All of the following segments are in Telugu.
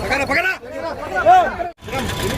పగడా పగడా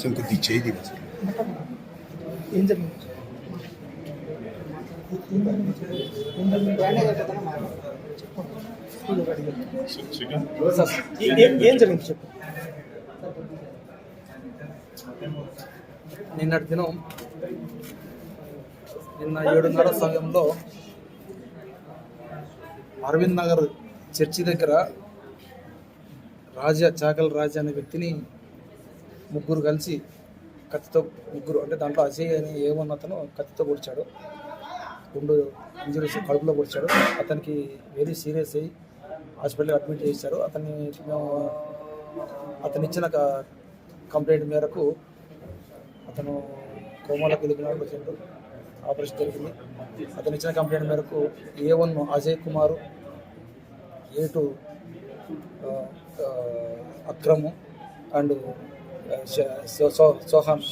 శంకు చేయి ఏం జరిగింది ఏం జరిగింది చెప్పు నిన్నటి దినం నిన్న ఏడున్నర సమయంలో అరవింద్ నగర్ చర్చి దగ్గర రాజా చాకల రాజా అనే వ్యక్తిని ముగ్గురు కలిసి కత్తితో ముగ్గురు అంటే దాంట్లో అజయ్ అని ఏమన్న అతను కత్తితో పొడిచాడు గుండు ఇంజరీస్ కడుపులో పొడిచాడు. అతనికి వెరీ సీరియస్ అయ్యి హాస్పిటల్ అడ్మిట్ చేశారు. అతన్ని మేము అతను ఇచ్చిన కంప్లైంట్ మేరకు అతను కోమాలోకి వెళ్ళిన పేషెంట్ ఆపరేషన్ జరిగింది. అతను ఇచ్చిన కంప్లైంట్ మేరకు A one Ajay Kumar A two Akram and Sohan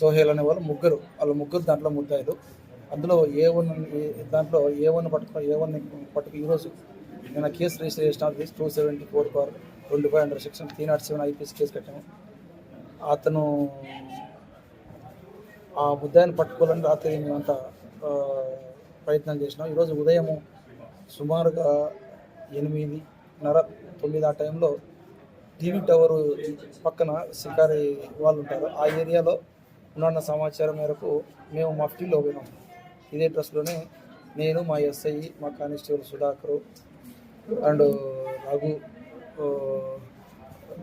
Sohail అనే వాళ్ళు ముగ్గురు వాళ్ళు ముగ్గురు దాంట్లో ముద్దాయిలు. అందులో ఏ వన్ దాంట్లో ఏ వన్ పట్టుకుని ఏ వన్ పట్టుకు ఈరోజు నేను కేసు రిజిస్టర్ చేసిన two seventy four four twenty five under section three not seven IPS case కట్టాము. అతను ఆ ముద్దాయిని పట్టుకోవాలని రాత్రి మేమంతా ప్రయత్నం చేసినాం. ఈరోజు ఉదయం సుమారుగా ఎనిమిదిన్నర తొమ్మిది ఆ టైంలో టీవీ టవర్ పక్కన షికారి వాళ్ళు ఉంటారు. ఆ ఏరియాలో ఉన్న సమాచారం మేరకు మేము మఫ్టీలో పోయినాం. ఇదే డ్రెస్లోనే నేను మా ఎస్ఐ మా కానిస్టేబుల్ సుధాకరు అండ్ రఘు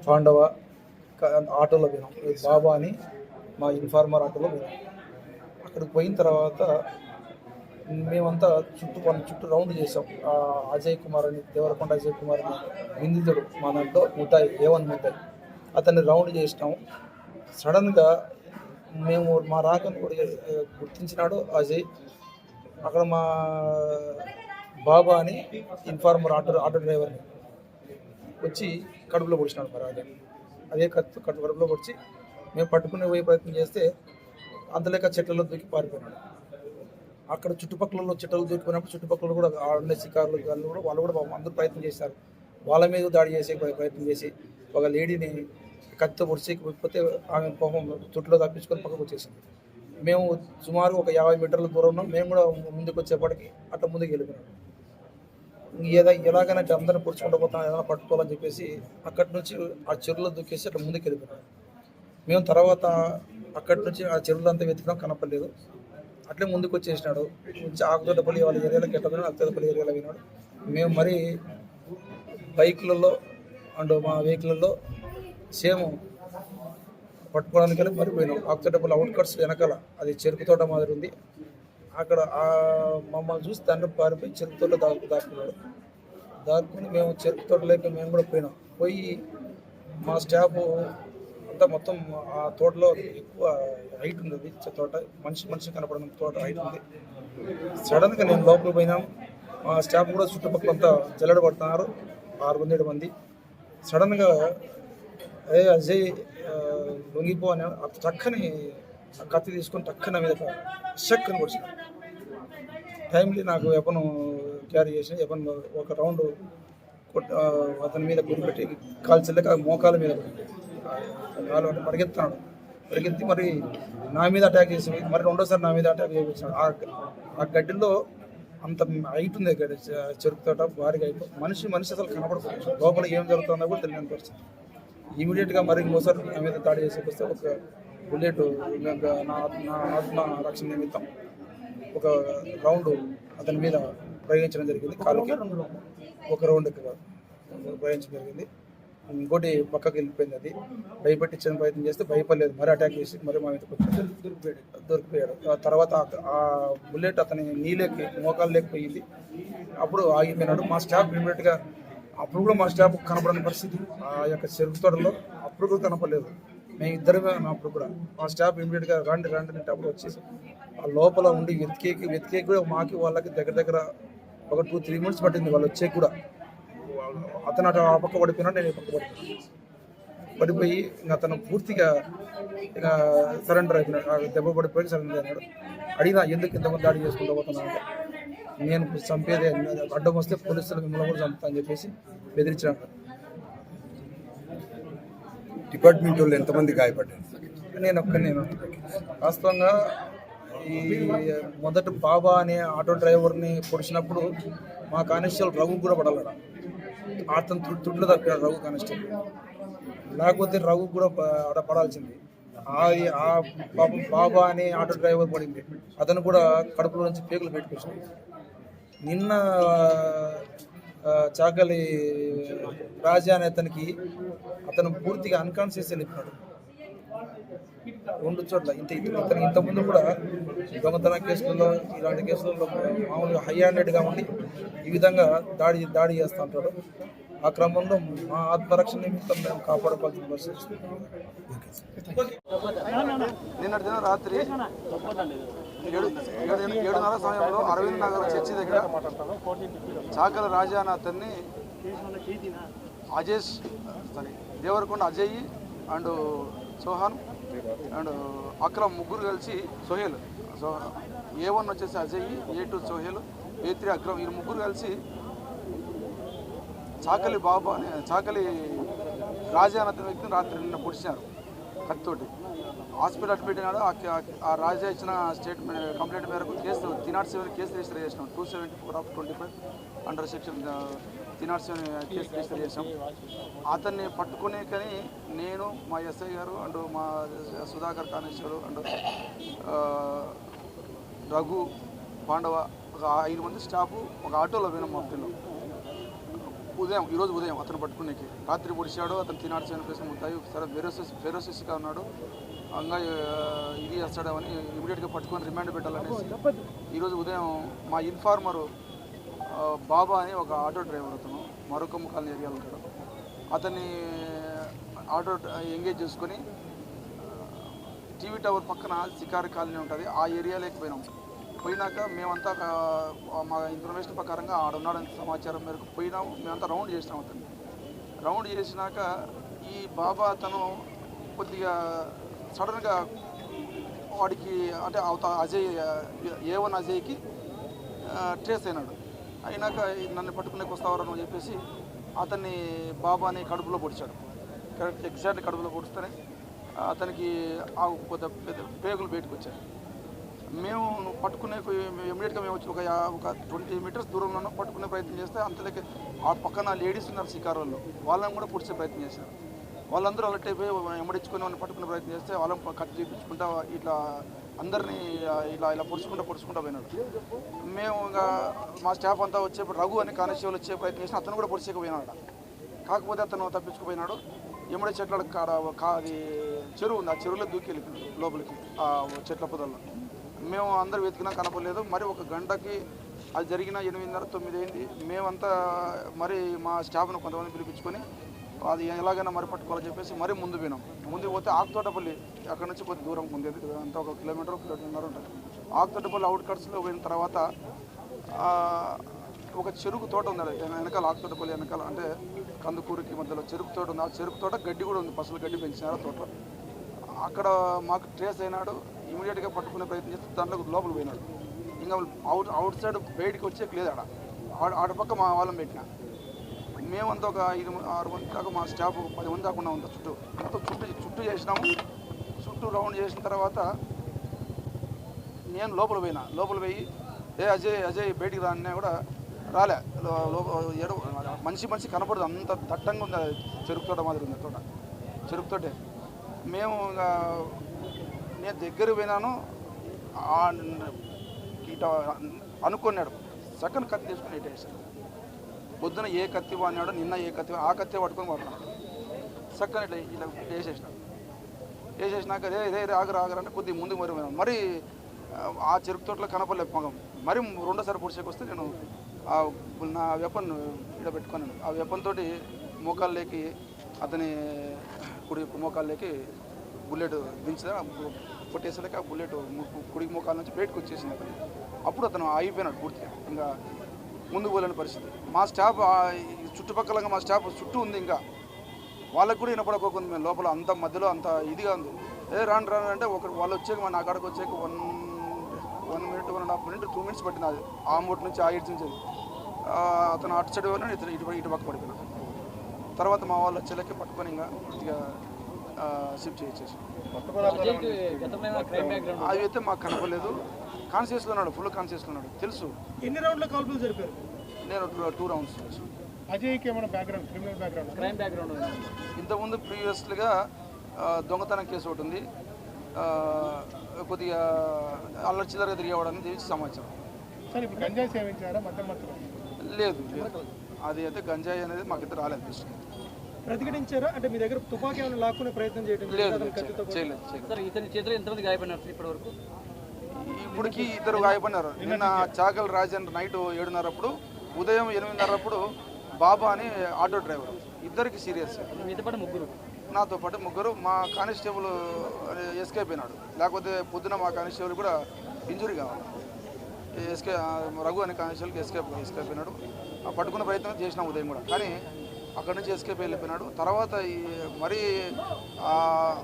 పాండవ ఆటోలో పోయినాం బాబా అని మా ఇన్ఫార్మర్ ఆటోలో పోయినాం అక్కడికి పోయిన తర్వాత మేమంతా చుట్టూ మన చుట్టూ రౌండ్ చేసాం ఆ అజయ్ కుమార్ అని దేవరకొండ అజయ్ కుమార్ అని నిందితుడు మా దాంట్లో ముద్దాయి ఏవన్ ముద్దాయి అతన్ని రౌండ్ చేసినాం. సడన్గా మేము మా రాకను కూడా గుర్తించినాడు అజయ్. అక్కడ మా బాబా అని ఇన్ఫార్మర్ ఆటో ఆటో డ్రైవర్ని వచ్చి కడుపులో పొడిచినాడు మరి అదే అదే కత్తి కడుపు కడుపులో పొడిచి మేము పట్టుకునే పోయే ప్రయత్నం చేస్తే అంతలేక చెట్లలో దూకి పారిపోయినాడు. అక్కడ చుట్టుపక్కల చెట్లు దూకిపోయినప్పుడు చుట్టుపక్కల కూడా ఆడే శికారులు వాళ్ళు కూడా వాళ్ళు కూడా అందరూ ప్రయత్నం చేశారు. వాళ్ళ మీద దాడి చేసే ప్రయత్నం చేసి ఒక లేడీని కత్తితో పొడిచేకపోతే ఆమె పాపం చుట్టులో తప్పించుకొని పక్కకు వచ్చేసింది. మేము సుమారు ఒక యాభై మీటర్ల దూరం ఉన్నాం మేము కూడా ముందుకు వచ్చేప్పటికి అట్లా ముందుకు వెళ్ళిపోయినాం. ఏదో ఎలాగైనా అందరిని పొడుచుకుంటూ పోతున్నాను ఏదైనా పట్టుకోవాలని చెప్పేసి అక్కడి నుంచి ఆ చెరువులో దూకేసి అట్లా ముందుకు వెళ్ళిపోయినాం మేము తర్వాత అక్కడి నుంచి ఆ చెరువులో అంతా వెతికినాం కనపడలేదు. అట్లే ముందుకు వచ్చేసినాడు వచ్చి ఆకుతోటపల్లి వాళ్ళ ఏరియాలోకి ఎట్లా ఆకుతోటపల్లి ఏరియాలో పోయినాడు. మేము మరి బైకులలో అండ్ మా వెహికల్లో సేమ్ పట్టుకోవడానికి మరి పోయినాం. ఆకుతోటపల్లి అవుట్కట్స్ వెనకాల అది చెరుకు తోట మాదిరి ఉంది. అక్కడ మమ్మల్ని చూసి తండ్రి పారిపోయి చెరుకు తోట దాకు దాక్కున్నాడు. దాక్కుని మేము చెరుకు తోటలోకి మేము కూడా పోయినాం. పోయి మా స్టాఫ్ అంతా మొత్తం ఆ తోటలో ఎక్కువ హైట్ ఉంది తోట మనిషి మనిషి కనపడిన తోట హైట్ ఉంది. సడన్గా నేను లోపలికి పోయినాం. మా స్టాఫ్ కూడా చుట్టుపక్కల అంతా జల్లడ పడుతున్నారు. ఆరు మంది. ఏడు మంది సడన్గా అదే అజయ్ లొంగిపో అని అతను టక్కని కత్తి తీసుకొని టక్కన మీద షక్ అని వచ్చిన టైంలీ నాకు వెపన్ క్యారీ చేసి వెపన్ ఒక రౌండ్ అతని మీద గురిపెట్టి కాల్చలేక మోకాల మీద కాలు అంటే పరిగెత్తున్నాడు. పరిగెత్తి మరి నా మీద అటాక్ చేసి మరి రెండోసారి నా మీద అటాక్ చేయించాడు ఆ ఆ గడ్డిలో అంత హైట్ ఉంది గడ్డి చె- చెరుకు తోట భారీగా హైట్ మనిషి మనిషి అసలు కనపడకపోవచ్చు. లోపల ఏం జరుగుతుందో కూడా తెలియని పరిస్థితి. ఇమీడియట్గా మరి ఇంకోసారి నా మీద దాడి చేసి ఒక బుల్లెట్ నా నా ఆత్మ రక్షణ నిమిత్తం ఒక రౌండ్ అతని మీద ప్రయోగించడం జరిగింది. కాలుకి ఒక రౌండ్ ప్రయోగించడం జరిగింది. ఇంకోటి పక్కకి వెళ్ళిపోయింది అది. భయపెట్టించిన ప్రయత్నం చేస్తే భయపడలేదు. మరి అటాక్ చేసి మరి మా మీదకి దొరికిపోయాడు. ఆ తర్వాత ఆ- బుల్లెట్ అతని నీళ్ళకి మోకాలు లేకపోయింది అప్పుడు ఆగిపోయినాడు. మా స్టాఫ్ ఇమీడియట్గా అప్పుడు కూడా మా స్టాఫ్ కనపడని పరిస్థితి. ఆ యొక్క చెరుకు తోటలో అప్పుడు కూడా కనపడలేదు. మేము ఇద్దరమే అప్పుడు కూడా. మా స్టాఫ్ ఇమీడియట్గా రండి రండి అంటే అప్పుడు వచ్చేసి. ఆ లోపల ఉండి వెతికేకి వెతికేకి కూడా మాకి వాళ్ళకి దగ్గర దగ్గర ఒక టూ త్రీ మినిట్స్ పట్టింది వాళ్ళు వచ్చేకి కూడా. అతను అటు ఆ పక్క పడిపోయినా నేను ఈ పక్క పడిపోయినా. పడిపోయి ఇంకా అతను పూర్తిగా ఇక సరెండర్ అయిపోయినాడు దెబ్బ పడిపోయి సరెండర్ అయినాడు. అడిగినా ఎందుకు ఇంతమంది దాడి చేసుకుంటూ పోతున్నా అంటే. నేను చంపేదే అడ్డం వస్తే పోలీసులు మిమ్మల్ని కూడా చంపుతా అని చెప్పేసి బెదిరించాడు డిపార్ట్మెంట్ వాళ్ళు ఎంతమంది గాయపడ్డారు? నేను ఒక్క నేను వాస్తవంగా ఈ మొదట బాబా అనే ఆటో డ్రైవర్ని పొడిచినప్పుడు మా కానిస్టేబుల్ రఘు కూడా పడాలడ అతను తుడ్- తుడ్లు తప్పాడు రఘు కానిస్టేబుల్. లేకపోతే రఘు కూడా ఆడ పడాల్సింది. ఆ ఆ పాపం బాబా అనే ఆటో డ్రైవర్ పడింది. అతను కూడా కడుపులో నుంచి పేగులు పెట్టుకొచ్చింది. నిన్న చాకలి రాజా అనే అతనికి అతను పూర్తిగా అన్కాన్షియస్ వెళ్ళిపోయాడు రెండు చోట్ల ఇంత ఇతను ఇంతకుముందు కూడా దొంగతన కేసులలో ఇలాంటి కేసులలో మామూలుగా హై హ్యాండెడ్గా ఉండి ఈ విధంగా దాడి దాడి చేస్తూ ఉంటాడు. ఆ క్రమంలో మా ఆత్మరక్షణ నిమిత్తం మేము కాపాడుకోవాల్సిన పరిస్థితి నిన్నటి దిన రాత్రి ఏడు ఏడు ఏడున్నర సమయంలో అరవింద్ నగర్ చర్చి దగ్గర చాకల రాజా అనే అతన్ని Ajesh sorry Devarakonda Ajay and Sohan and Akram ముగ్గురు కలిసి సోహేల్. సో ఏ వన్ వచ్చేసి Ajay A two Sohail A three Akram ఈ ముగ్గురు కలిసి చాకలి బాబా అనే చాకలి రాజా అనే వ్యక్తిని రాత్రి నిన్న పొడిచినారు కత్తితోటి. హాస్పిటల్ అడ్మిట్ ఆ ఆ రాజా ఇచ్చిన స్టేట్మెంట్ కంప్లైంట్ మేరకు case three not seven case register చేసినాం two seventy four of twenty five under section three case register చేసాం అతన్ని పట్టుకునే కానీ నేను మా ఎస్ఐ గారు అండ్ మా సుధాకర్ కానిస్టేబుల్ అండ్ రఘు పాండవ ఒక ఐదు మంది స్టాఫ్ ఒక ఆటోలో పోయినాం మా ఫ్రెండ్ ఉదయం ఈరోజు ఉదయం అతను పట్టుకునేకి. రాత్రి పొడిచాడు అతను తినాడు సెవెన్ ప్లేస్ ఉంటాయి సరే ఫెరోసిస్ ఫెరోసిస్గా ఉన్నాడు. అంగా ఇది చేస్తాడని ఇమీడియట్గా పట్టుకొని రిమాండ్ పెట్టాలనేసి. ఈరోజు ఉదయం మా ఇన్ఫార్మరు బాబా అని ఒక ఆటో డ్రైవర్ అతను మరొకమ్మ కాలనీ ఏరియాలో ఉంటాడు. అతన్ని ఆటో ఎంగేజ్ చేసుకొని టీవీ టవర్ పక్కన శికారి కాలనీ ఉంటుంది. ఆ ఏరియాలోకి పోయినాం. పోయినాక మేమంతా మా ఇన్ఫర్మేషన్ ప్రకారంగా ఆడ ఉన్నాడని సమాచారం మేరకు పోయినాం మేమంతా రౌండ్ చేసినాం అతన్ని. రౌండ్ చేసినాక ఈ బాబా అతను కొద్దిగా సడన్గా వాడికి అంటే అవత అజయ్ ఏ వన్ అజయ్కి ట్రేస్ అయినాడు. అయినాక నన్ను పట్టుకునేకి వస్తావరని అని చెప్పేసి అతన్ని బాబాని కడుపులో పొడిచాడు. కరెక్ట్ ఎగ్జాక్ట్ కడుపులో పొడిస్తేనే అతనికి ఆ కొద్ది పెద్ద పేగులు బయటకు వచ్చాయి. మేము పట్టుకునే ఇమీడియట్గా మేము వచ్చి ఒక ఒక ట్వంటీ మీటర్స్ దూరంలో పట్టుకునే ప్రయత్నం చేస్తే అంతలోకి ఆ పక్కన లేడీస్ ఉన్నారు శికారుల్లో వాళ్ళని కూడా పొడిచే ప్రయత్నం చేశారు. వాళ్ళందరూ అలర్ట్ అయిపోయి ఎమ్మడించుకొని వాళ్ళని పట్టుకునే ప్రయత్నం చేస్తే వాళ్ళని కత్తి చూపించుకుంటా ఇట్లా అందరినీ ఇలా ఇలా పొడుచుకుంటా పొడుచుకుంటా పోయినాడు మేము ఇంకా మా స్టాఫ్ అంతా వచ్చేప్పుడు రఘు అని కానిస్టేబుల్ వచ్చే ప్రయత్నం చేసిన అతను కూడా పొడిచేకపోయినాడు కాకపోతే అతను తప్పించుకుపోయినాడు. ఎమ్మడి చెట్ల కాడ అది చెరువు ఉంది ఆ చెరువులో దూకి వెళ్ళిపోయింది లోపలికి ఆ చెట్ల పొదల్లో. మేము అందరూ వెతికినా కనపడలేదు. మరి ఒక గంటకి అది జరిగిన ఎనిమిదిన్నర తొమ్మిది అయింది. మేమంతా మరి మా స్టాఫ్ను కొంతమంది పిలిపించుకొని అది ఎలాగైనా మరి పట్టుకోవాలని చెప్పేసి మరి ముందు పోయినాం. ముందు పోతే ఆకుతోటపల్లి అక్కడ నుంచి కొద్ది దూరం ఉంది అంతా ఒక కిలోమీటర్ కిలోమీటర్ ఉంటుంది. ఆకుతోటపల్లి అవుట్ కట్స్లో పోయిన తర్వాత ఒక చెరుకు తోట ఉంది వెనకాల ఆకుతోటపల్లి వెనకాల అంటే కందుకూరుకి మధ్యలో చెరుకు తోట ఉంది. ఆ చెరుకు తోట గడ్డి కూడా ఉంది పసులు గడ్డి పెంచినారు తోట అక్కడ మాకు ట్రేస్ అయినాడు ఇమీడియట్గా పట్టుకునే ప్రయత్నం చేస్తే దాంట్లో లోపల పోయినాడు. ఇంకా అవుట్ అవుట్ సైడ్ బయటికి వచ్చే లేదు ఆడ ఆడ పక్క మా వాళ్ళని పెట్టిన. మేమంతా ఒక ఐదు ఆరు మంది దాకా మా స్టాఫ్ పది మంది దాకా ఉన్నాం చుట్టూ. మొత్తం చుట్టూ చుట్టూ చేసినాము. చుట్టూ రౌండ్ చేసిన తర్వాత నేను లోపల పోయినా. లోపల పోయి ఏ అజయ్ అజయ్ బయటికి రానే కూడా రాలే. లో- మనిషి మనిషి కనపడదు. అంత దట్టంగా ఉంది. అది చెరుకు తోట మాదిరి ఉంది తోట. చెరుకు తోటే. మేము నేను దగ్గర పోయినాను. ఆ ఇట అనుకున్నాడు. సెకండ్ కత్తి తీసుకుని ఇటు వేసాడు పొద్దున ఏ కత్తి వాడినాడో నిన్న ఏ కత్తి ఆ కత్తి పట్టుకొని వాడుతున్నాడు చక్కని ఇట్లా ఇలా వేసేసినాడు వేసేసినాక అదే ఇదే రే ఆగరు ఆగరు అంటే కొద్దిగా ముందుకు మరి మరి ఆ, చెరుకు తోటలో కనపడలే మగం. మరి రెండోసారి పొడిచేకి వస్తే నేను ఆ నా వెపన్ ఇక్కడ పెట్టుకున్నాను. ఆ వెపన్ తోటి అతని కుడి మోకాళ్ళకి బుల్లెట్ దించదా కొట్టేసరికి ఆ బుల్లెట్ కుడి మోకాల నుంచి బయటకు వచ్చేసింది అతను. అప్పుడు అతను ఆగిపోయినాడు పూర్తిగా. ఇంకా ముందుకు పోలేని పరిస్థితి. మా స్టాఫ్ చుట్టుపక్కల మా స్టాఫ్ చుట్టూ ఉంది ఇంకా. వాళ్ళకి కూడా వినపడకోకుంది మేము లోపల అంత మధ్యలో అంత ఇదిగా ఉంది. ఏ రాను రాను అంటే ఒక వాళ్ళు వచ్చాక మా నా కాడకు వచ్చాక one one minute one and half minute two minutes పట్టింది అది. ఆ మూట నుంచి ఆ ఇటు నుంచి. ఆ, అతను అటు సైడ్ పోయినా ఇతను ఇటు ఇటు పక్క పడిపోయినా. తర్వాత మా వాళ్ళు వచ్చేలకి పట్టుకొని ఇంకా ఇక షిఫ్ట్ బ్యాక్గ్రౌండ్? అవి అయితే మాకు కనపడలేదు. కాన్షియస్లో ఉన్నాడు ఫుల్ కాన్షియస్లో ఉన్నాడు. తెలుసు. ఎన్ని రౌండ్ల కాల్పులు జరిపారు? నేను టూ రౌండ్స్ చేసాను అజయ్కి ఏమైనా background criminal background crime background ఇంతకుముందు ప్రీవియస్గా దొంగతనం కేసు ఒకటి ఉంది. కొద్దిగా అల్లరి చిల్లరగా తిరిగేవాడని తెలిసి సమాచారం. సార్ ఇప్పుడు గంజాయి సేవించారా? మధ్య మధ్యలో లేదు లేదు. అది అయితే గంజాయి అనేది మాకైతే రాలేదు దృష్టికి ప్రతిఘటించారా? అంటే మీ దగ్గర తుపాకీ ఏమైనా లాక్కునే ప్రయత్నం చేయడం లేదు సార్ ఇతని చేతిలో ఎంతమంది గాయపడినారు ఇప్పటి వరకు ఇప్పటికి ఇద్దరు గాయపడినారు. నిన్న చాకల్ రాజన్ నైట్ ఏడున్నరప్పుడు ఉదయం ఎనిమిదిన్నరప్పుడు బాబా అని ఆటో డ్రైవర్. ఇద్దరికి సీరియస్. మీతో పాటు ముగ్గురు. నాతో పాటు ముగ్గురు. మా కానిస్టేబుల్ ఎస్కేప్ అయినాడు. లేకపోతే పొద్దున మా కానిస్టేబుల్ కూడా ఇంజురీ కావాలి. ఎస్కే రఘు అనే కానిస్టేబుల్కి ఎస్కేప్ ఎస్కేప్ అయినాడు. ఆ పట్టుకునే ప్రయత్నం చేసినాం ఉదయం కూడా. కానీ అక్కడ నుంచి ఎస్కేప్ వెళ్ళిపోయినాడు. తర్వాత ఈ మరి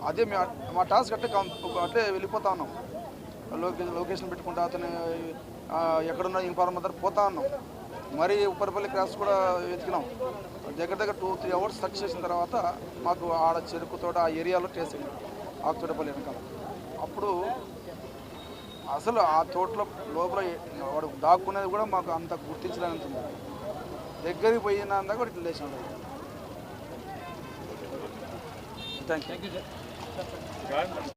అదే మా టాస్క్ అట్టే అట్లే వెళ్ళిపోతా ఉన్నాం. లొకేషన్ పెట్టుకుంటా అతను ఎక్కడున్న ఇన్ఫార్మర్ దగ్గర పోతా ఉన్నాం. మరి ఉపరిపల్లి క్రాస్ కూడా వెతికినాం. దగ్గర దగ్గర టూ త్రీ అవర్స్ సర్చ్ చేసిన తర్వాత మాకు ఆడ చెరుకు తోట ఆ ఏరియాలో ట్రేస్ అయింది. ఆకుతోటపల్లి వెనకాల. అప్పుడు అసలు ఆ తోటలో లోపల వాడు దాక్కునేది కూడా మాకు అంత గుర్తించడానికి ఉంది. దగ్గరికి పోయినా కూడా ఇట్లా లేచిన thank you thank you sir